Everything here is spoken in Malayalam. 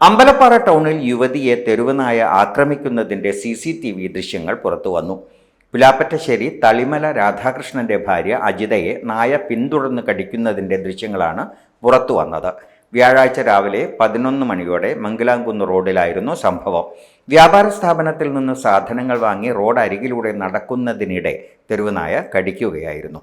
അമ്പലപ്പാറ ടൗണിൽ യുവതിയെ തെരുവുനായ ആക്രമിക്കുന്നതിന്റെ സി സി ടി വി ദൃശ്യങ്ങൾ പുറത്തു വന്നു. പുലാപ്പറ്റശ്ശേരി തളിമല രാധാകൃഷ്ണന്റെ ഭാര്യ അജിതയെ നായ പിന്തുടർന്ന് കടിക്കുന്നതിന്റെ ദൃശ്യങ്ങളാണ് പുറത്തു വന്നത്. വ്യാഴാഴ്ച രാവിലെ പതിനൊന്ന് മണിയോടെ മംഗലാംകുന്ന് റോഡിലായിരുന്നു സംഭവം. വ്യാപാര സ്ഥാപനത്തിൽ നിന്ന് സാധനങ്ങൾ വാങ്ങി റോഡ് അരികിലൂടെ നടക്കുന്നതിനിടെ തെരുവുനായ കടിക്കുകയായിരുന്നു.